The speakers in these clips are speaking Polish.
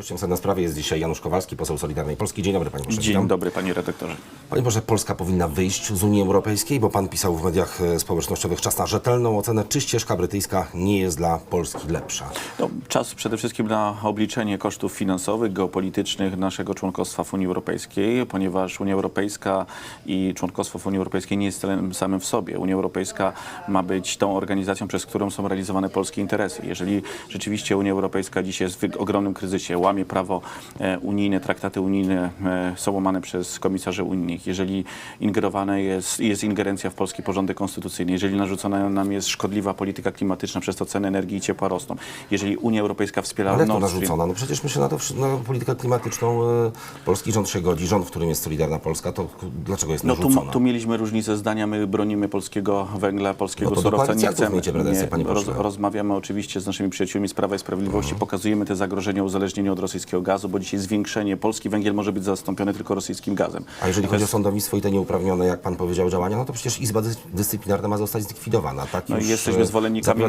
Gościem na sprawie jest dzisiaj Janusz Kowalski, poseł Solidarnej Polski. Dzień dobry, panie pośle. Dzień witam. dobry, panie redaktorze. Panie Boże, Polska powinna wyjść z Unii Europejskiej, bo pan pisał w mediach e, społecznościowych czas na rzetelną ocenę, czy ścieżka brytyjska nie jest dla Polski lepsza. No, czas przede wszystkim na obliczenie kosztów finansowych, geopolitycznych naszego członkostwa w Unii Europejskiej, ponieważ Unia Europejska i członkostwo w Unii Europejskiej nie jest celem samym w sobie. Unia Europejska ma być tą organizacją, przez którą są realizowane polskie interesy. Jeżeli rzeczywiście Unia Europejska dzisiaj jest w ogromnym kryzysie, łamie prawo e, unijne, traktaty unijne e, są łamane przez komisarzy unijnych, jeżeli ingerowana jest, jest ingerencja w polski porządek konstytucyjny, jeżeli narzucona nam jest szkodliwa polityka klimatyczna, przez to ceny energii i ciepła rosną, jeżeli Unia Europejska wspiera Ale Nord Stream, narzucona? No przecież my się na, to, na politykę klimatyczną e, polski rząd się godzi, rząd, w którym jest Solidarna Polska, to dlaczego jest No tu, narzucona? tu mieliśmy różnice zdania, my bronimy polskiego węgla, polskiego No surowca, nie chcemy. pretensje, panie roz. Mhm. rozmawiamy oczywiście z naszymi przyjaciółmi z Prawa i Sprawiedliwości, pokazujemy te zagrożenia uzależnienia od rosyjskiego gazu, bo dzisiaj zwiększenie, polski węgiel może być zastąpiony tylko rosyjskim gazem. A jeżeli chodzi o sądownictwo i te nieuprawnione, jak pan powiedział, działania, no to przecież Izba Dys- Dyscyplinarna ma zostać zlikwidowana. Tak No i jesteśmy e, zwolennikami,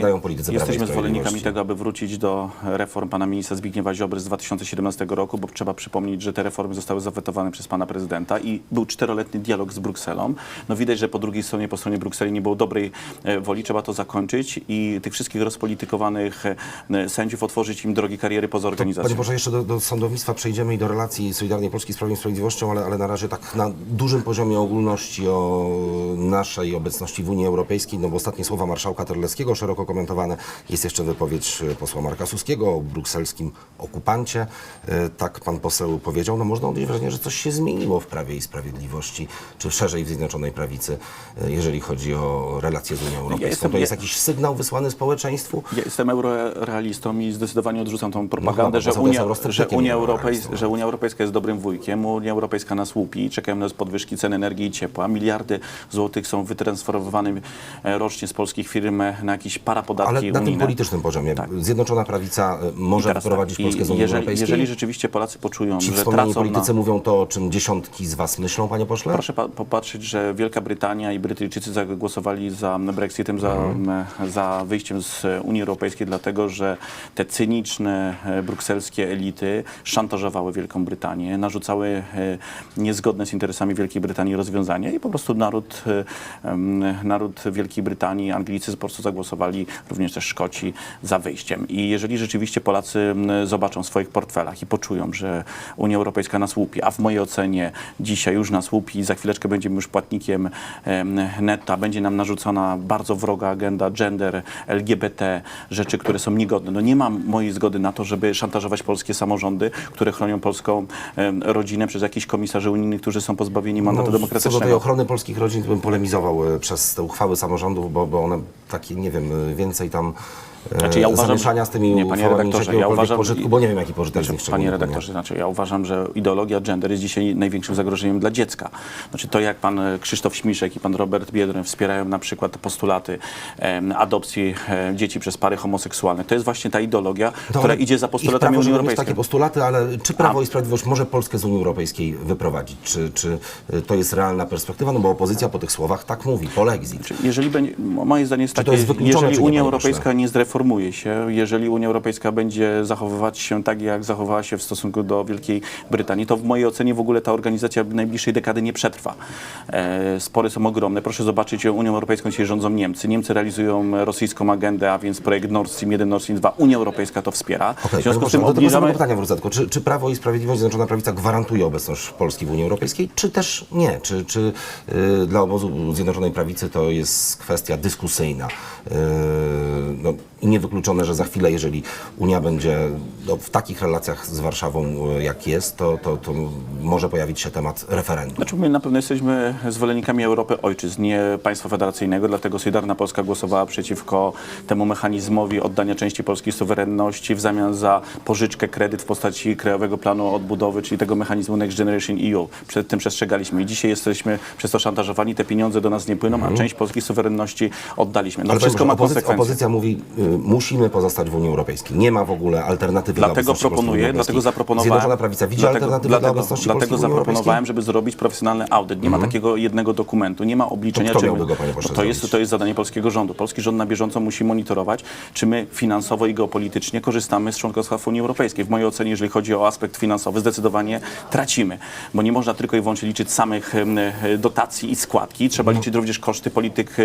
jesteśmy zwolennikami tego, aby wrócić do reform pana ministra Zbigniewa Ziobry z 2017 roku, bo trzeba przypomnieć, że te reformy zostały zawetowane przez pana prezydenta i był czteroletni dialog z Brukselą. No widać, że po drugiej stronie, po stronie Brukseli nie było dobrej e, woli, trzeba to zakończyć i tych wszystkich rozpolitykowanych e, sędziów otworzyć im drogi kariery poza organizacją. Boże, jeszcze do, do sądownictwa przejdziemy i do relacji Solidarnej Polski z Prawem i Sprawiedliwością, ale, ale na razie tak na dużym poziomie ogólności o naszej obecności w Unii Europejskiej, no bo ostatnie słowa marszałka Terleckiego szeroko komentowane. Jest jeszcze wypowiedź posła Marka Suskiego o brukselskim okupancie. E, Tak pan poseł powiedział. No można odnieść wrażenie, że coś się zmieniło w Prawie i Sprawiedliwości, czy szerzej w Zjednoczonej Prawicy, e, jeżeli chodzi o relacje z Unią Europejską. jestem- to jest ja- jakiś sygnał wysłany społeczeństwu? Ja jestem eurorealistą i zdecydowanie odrzucam tą No propagandę, bo że, Unia, że, Unia Europejska, że Unia Europejska jest dobrym wujkiem, Unia Europejska nas łupi, czekają nas podwyżki cen energii i ciepła, miliardy złotych są wytransferowane e, rocznie z polskich firm na jakieś parapodatki Ale na tym unijne. politycznym poziomie Zjednoczona Prawica e, może Teraz wyprowadzić tak. Polskę z Unii jeżeli, Europejskiej? jeżeli rzeczywiście Polacy poczują, Ci że tracą na... politycy mówią to, o czym dziesiątki z was myślą, panie pośle? Proszę pa- popatrzeć, że Wielka Brytania i Brytyjczycy zagłosowali za Brexitem, za, Mhm. za wyjściem z Unii Europejskiej, dlatego że te cyniczne e, brukselskie elity szantażowały Wielką Brytanię, narzucały e, niezgodne z interesami Wielkiej Brytanii rozwiązania i po prostu naród, e, naród Wielkiej Brytanii, Anglicy po prostu zagłosowali, również też Szkoci, za wyjściem. I jeżeli rzeczywiście Polacy zobaczą w swoich portfelach i poczują, że Unia Europejska nas łupi, a w mojej ocenie dzisiaj już nas łupi, za chwileczkę będziemy już płatnikiem em, netta, będzie nam narzucona bardzo wroga agenda gender, LGBT, rzeczy, które są niegodne. No nie mam mojej zgody na to, żeby szantażować polskie samorządy, które chronią polską rodzinę przez jakichś komisarzy unijnych, którzy są pozbawieni mandatu No, co do tej demokratycznego. ochrony polskich rodzin, bym polemizował e, przez te uchwały samorządów, bo, bo one takie, nie wiem, e, więcej tam Znaczy, ja uważam, zamieszania z tymi nie, panie redaktorze, ja uważam- pożytku, bo nie wiem, jaki pożytek z nich Panie redaktorze, znaczy ja uważam, że ideologia gender jest dzisiaj największym zagrożeniem dla dziecka. Znaczy to, jak pan e, Krzysztof Śmiszek i pan Robert Biedroń wspierają na przykład postulaty em, adopcji e, dzieci przez pary homoseksualne, to jest właśnie ta ideologia, No, która idzie za postulatami Unii Europejskiej. takie postulaty, ale czy Prawo A- i Sprawiedliwość może Polskę z Unii Europejskiej wyprowadzić? Czy, czy e, to jest realna perspektywa? No bo opozycja po tych słowach tak mówi, polexit. Jeżeli będzie, mo- moje zdanie jest to takie, jest jeżeli Unia Europejska nie zreformuje się, jeżeli Unia Europejska będzie zachowywać się tak, jak zachowała się w stosunku do Wielkiej Brytanii, to w mojej ocenie w ogóle ta organizacja w najbliższej dekady nie przetrwa. E, spory są ogromne. Proszę zobaczyć, Unią Europejską dzisiaj rządzą Niemcy. Niemcy realizują rosyjską agendę, a więc projekt Nord Stream 1, Nord Stream 2. Unia Europejska to wspiera. Okej, w związku z tym do obniżamy... pytania wrócę tylko. Czy, czy Prawo i Sprawiedliwość, Zjednoczona Prawica gwarantuje obecność Polski w Unii Europejskiej, czy też nie? Czy, czy y, dla obozu Zjednoczonej Prawicy to jest kwestia dyskusyjna? Y, no, I niewykluczone, że za chwilę, jeżeli Unia będzie no, w takich relacjach z Warszawą, y, jak jest, to, to, to może pojawić się temat referendum. Znaczy my na pewno jesteśmy zwolennikami Europy ojczyzn, nie państwa federacyjnego, dlatego Solidarna Polska głosowała przeciwko temu mechanizmowi oddania części polskiej suwerenności w zamian za pożyczkę, kredyt w postaci Krajowego Planu Odbudowy, czyli tego mechanizmu Next Generation EU. Przed tym przestrzegaliśmy i dzisiaj jesteśmy przez to szantażowani, te pieniądze do nas nie płyną, a część polskiej suwerenności oddaliśmy. No Ale wszystko ma opozycja, konsekwencje. opozycja mówi, musimy pozostać w Unii Europejskiej. Nie ma w ogóle alternatywy dla Dlatego Unii proponuję, dlatego zaproponowałem. Zjednoczona Prawica widzi dlatego, alternatywę dla dlatego, obecności dlatego zaproponowałem, żeby zrobić profesjonalny audyt. Nie ma takiego jednego dokumentu, nie ma obliczenia. To kto miałby go, panie pośle, to, jest, to jest zadanie polskiego rządu. Polski rząd na bieżąco musi monitorować, czy my finansowo i geopolitycznie korzystamy z członkostwa w Unii Europejskiej. W mojej ocenie, jeżeli chodzi o aspekt finansowy, zdecydowanie tracimy, bo nie można tylko i wyłącznie liczyć samych dotacji i składki. Trzeba liczyć również koszty polityk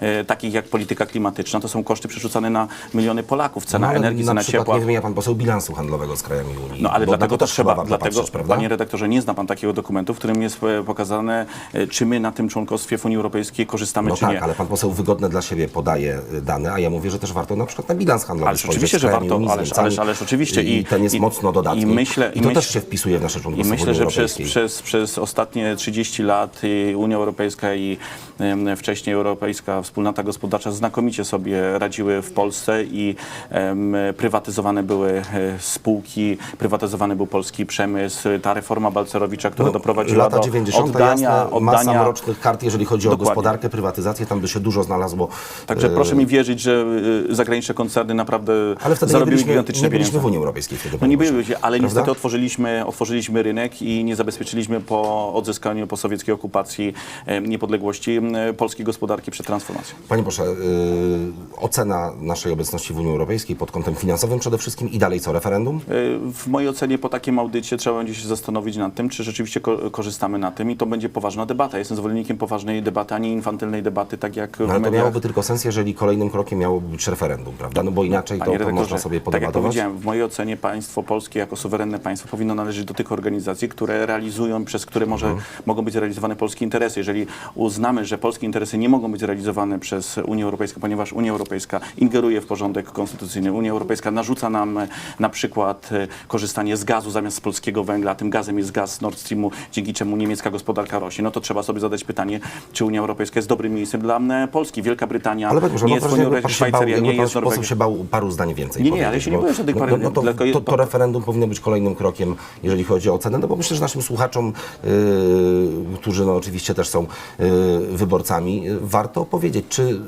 e, takich jak polityka klimatyczna. To są koszty przerzucane na miliony Polaków. Cena No, energii, na cena przykład ciepła. nie wymienia pan poseł bilansu handlowego z krajami Unii. No ale dlatego to trzeba, dlatego, prawda? panie redaktorze, nie zna pan takiego dokumentu, w którym jest e, pokazane, e, czy my na tym członkostwie w Unii Europejskiej korzystamy, No czy tak, nie. ale pan poseł wygodne dla siebie podaje y, dane, a ja mówię, że też warto na przykład na bilans handlowy Ależ oczywiście, że warto, Unii, ależ- ależ- ależ oczywiście. I, I- ten jest i- mocno dodatni. i myślę- I i to myśl- też się wpisuje w nasze I członkostwo myślę, w Unii że przez, przez, przez ostatnie 30 lat i Unia Europejska i wcześniej Europejska Wspólnota Gospodarcza znakomicie sobie radziły w Polsce i em, prywatyzowane były e, spółki, prywatyzowany był polski przemysł, ta reforma Balcerowicza, która doprowadziła No, Lata do 90. oddania, jasne, masa oddania mrocznych kart, jeżeli chodzi o Dokładnie. gospodarkę, prywatyzację, tam by się dużo znalazło. Także e, proszę mi wierzyć, że y, zagraniczne koncerny naprawdę Ale wtedy nie zarobiły byliśmy, gigantyczne nie byliśmy pieniądze. w Unii Europejskiej wtedy. No nie byliśmy, ale Prawda? niestety otworzyliśmy, otworzyliśmy rynek i nie zabezpieczyliśmy po odzyskaniu po sowieckiej okupacji e, niepodległości e, polskiej gospodarki przed transformacją. Panie proszę, yy, ocena naszej obecności w Unii Europejskiej pod kątem finansowym przede wszystkim i dalej co, referendum? E, W mojej ocenie po takim audycie trzeba będzie się zastanowić nad tym, czy rzeczywiście ko- korzystamy na tym i to będzie poważna debata. Jestem zwolennikiem poważnej debaty, a nie infantylnej debaty, tak jak No, ale to miałoby tylko sens, jeżeli kolejnym krokiem miałoby być referendum, prawda? No bo inaczej to, Panie to można sobie tak jak podebatować. powiedziałem, w mojej ocenie państwo polskie jako suwerenne państwo powinno należeć do tych organizacji, które realizują, przez które może, Mhm. mogą być realizowane polskie interesy. Jeżeli uznamy, że polskie interesy nie mogą być realizowane przez Unię Europejską, ponieważ Unia Europejska ingeruje w porządek konstytucyjny, Unia Europejska narzuca nam e, na przykład e, korzystanie z gazu zamiast z polskiego węgla, a tym gazem jest gaz Nord Streamu, dzięki czemu niemiecka gospodarka rośnie, no to trzeba sobie zadać pytanie, czy Unia Europejska jest dobrym miejscem dla Polski. Wielka Brytania Ale nie jest Unii Europejskiej, Szwajcaria nie jest Norwegia. się bał paru zdań więcej Nie, nie, ale się nie bo- boję żadnych no, paru- no, no to, to, to referendum powinno być kolejnym krokiem, jeżeli chodzi o ocenę, no bo myślę, że naszym słuchaczom, yy, którzy no oczywiście też są yy, wyborcami, warto powiedzieć, czy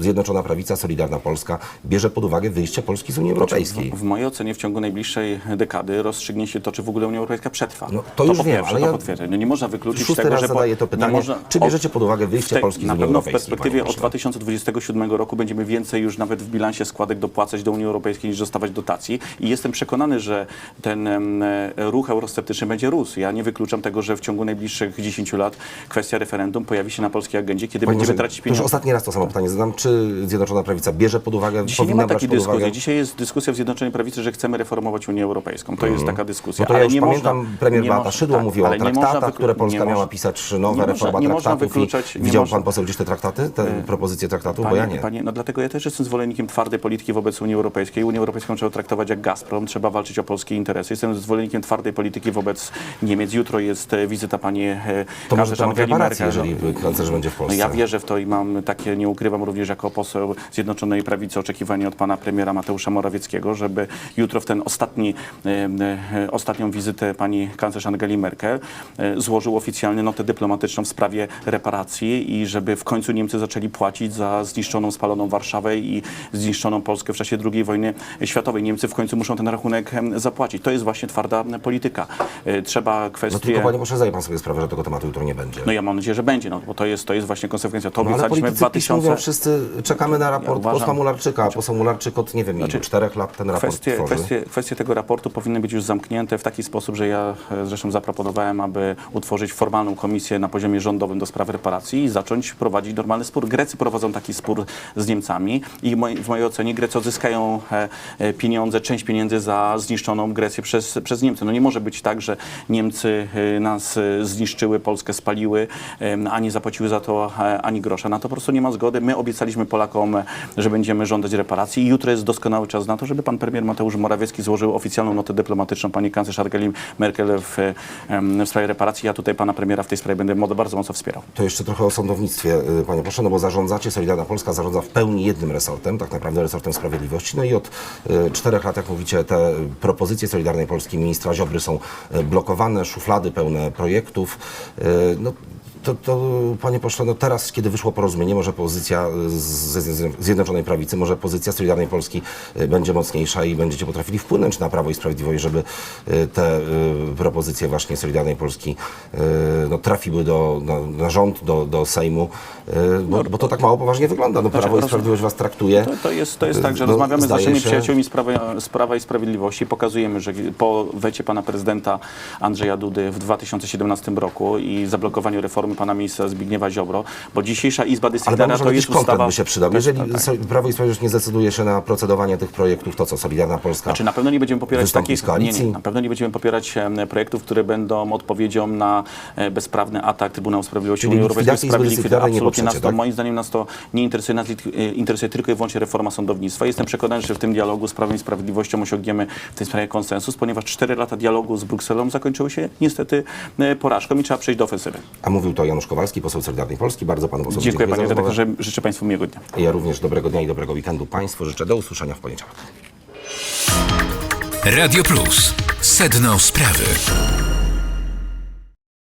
Zjednoczona Prawica, Solidarna Polska bierze pod uwagę wyjście Polski z Unii Europejskiej. W mojej ocenie w ciągu najbliższej dekady rozstrzygnie się to, czy w ogóle Unia Europejska przetrwa. No, to już po wiem, pierwsze, ale to ja po pierwsze. No nie można wykluczyć Szósty tego, raz że... zadaję to nie pytanie, można- czy bierzecie pod uwagę wyjście w te- Polski z Na Unii pewno w Europejskiej, perspektywie od pośle? 2027 roku będziemy więcej już nawet w bilansie składek dopłacać do Unii Europejskiej niż dostawać dotacji i jestem przekonany, że ten e, ruch eurosceptyczny będzie rósł. Ja nie wykluczam tego, że w ciągu najbliższych 10 lat kwestia referendum pojawi się na polskiej agendzie, kiedy Panie będziemy tracić to już pieniądze. ostatni raz to samo pytanie zadam. Czy Zjednoczona Prawica bierze pod uwagę, Dzisiaj nie powinna ma brać takiej pod dyskusji. uwagę... Dzisiaj jest dyskusja w Zjednoczonej Prawicy, że chcemy reformować Unię Europejską. To jest taka dyskusja. No to ja ale już nie pamiętam, można, premier nie Beata można- Szydło tak, mówiła o ale nie można traktatach, wyklu- które Polska nie miała można- pisać, nie nowa można- reforma nie można traktatów. wykluczać- I nie widział można- pan poseł gdzieś te traktaty, te propozycje traktatów? Bo ja nie. panie, no dlatego ja też jestem zwolennikiem twardej polityki wobec Unii Europejskiej. Unię Europejską trzeba traktować jak Gazprom, trzeba walczyć o polskie interesy. Jestem zwolennikiem twardej polityki wobec Niemiec. Jutro jest e, wizyta pani e, To może kanclerz pan Angeli reparację, Merkel. jeżeli kanclerz będzie w No Polsce. ja wierzę w to i mam takie, nie ukrywam również jako poseł Zjednoczonej Prawicy oczekiwanie od pana premiera Mateusza Morawieckiego, żeby jutro w ten ostatni, e, ostatnią wizytę pani kanclerz Angeli Merkel e, złożył oficjalnie notę dyplomatyczną w sprawie reparacji i żeby w końcu Niemcy zaczęli płacić za zniszczoną, spaloną Warszawę i zniszczoną Polskę w czasie II wojny światowej. Niemcy w końcu muszą ten rachunek zapłacić. To jest właśnie twarda polityka. E, Trzeba No kwestie... tylko panie zdaje pan sobie sprawę, że tego tematu jutro nie będzie. No ja mam nadzieję, że będzie, no, bo to jest, to jest właśnie konsekwencja. To No, obiecaliśmy w politycy PiS 2000... mówią, wszyscy czekamy na raport uważam- posła Mularczyka, a poseł Mularczyk od, nie wiem, ilu, czterech lat ten raport Kwestie, tworzy. kwestie, kwestie tego raportu powinny być już zamknięte w taki sposób, że ja e, zresztą zaproponowałem, aby utworzyć formalną komisję na poziomie rządowym do spraw reparacji i zacząć prowadzić normalny spór. Grecy prowadzą taki spór z Niemcami i w mojej ocenie Grecy odzyskają e, e, pieniądze, część pieniędzy za zniszczoną Grecję przez, przez Niemcy. No nie może być tak, że Niemcy nas zniszczyły, Polskę spaliły, a nie zapłaciły za to ani grosza. Na to po prostu nie ma zgody. My obiecaliśmy Polakom, e, że będziemy żądać reparacji i jutro jest doskonały czas na to, żeby pan premier Mateusz Morawiecki złożył oficjalną notę dyplomatyczną pani kanclerz Angeli Merkel w, em, w sprawie reparacji. Ja tutaj pana premiera w tej sprawie będę bardzo mocno wspierał. To jeszcze trochę o sądownictwie, y, panie proszę, no bo zarządzacie, Solidarna Polska zarządza w pełni jednym resortem, tak naprawdę resortem sprawiedliwości. No i od czterech lat, jak mówicie, te propozycje Solidarnej Polski ministra Ziobry są blokowane, szuflady pełne projektów. No, to, to panie pośle, no teraz, kiedy wyszło porozumienie, może pozycja z- z Zjednoczonej Prawicy, może pozycja Solidarnej Polski y, będzie mocniejsza i będziecie potrafili wpłynąć na Prawo i Sprawiedliwość, żeby y, te propozycje właśnie Solidarnej Polski no, trafiły do, na, na rząd, do, do Sejmu, y, bo, bo to tak mało poważnie wygląda. No, Prawo i. Sprawiedliwość was traktuje. To, to, jest, to jest tak, że No, rozmawiamy z naszymi się- przyjaciółmi z Prawa, z Prawa i Sprawiedliwości. Pokazujemy, że po wecie pana prezydenta Andrzeja Dudy w 2017 roku i zablokowaniu reformy pana ministra Zbigniewa Ziobro, bo dzisiejsza Izba Dyscyplinarna to jest ustawa... by się przydał. Jeżeli tak. Prawo i Sprawiedliwość nie zdecyduje się na procedowanie tych projektów, to co, Solidarna Polska? Znaczy na pewno nie będziemy popierać takich? Nie, nie, na pewno nie będziemy popierać projektów, które będą odpowiedzią na e, bezprawny atak Trybunału Sprawiedliwości Czyli Unii Europejskiej w sprawie likwidacji. Absolutnie nas to, tak? moim zdaniem nas to nie interesuje, nas e, interesuje tylko i wyłącznie reforma sądownictwa. Jestem przekonany, że w tym dialogu z Prawem i Sprawiedliwością osiągniemy w tej sprawie konsensus, ponieważ cztery lata dialogu z Brukselą zakończyły się niestety e, porażką i trzeba przejść do ofensywy. A mówił to Janusz Kowalski, poseł Solidarnej Polski. Bardzo panu posłowi Dziękuję panie za rozmowę. redaktorze, życzę państwu miłego dnia. Ja również dobrego dnia i dobrego weekendu państwu życzę. Do usłyszenia w poniedziałek. Radio Plus. Sedno sprawy.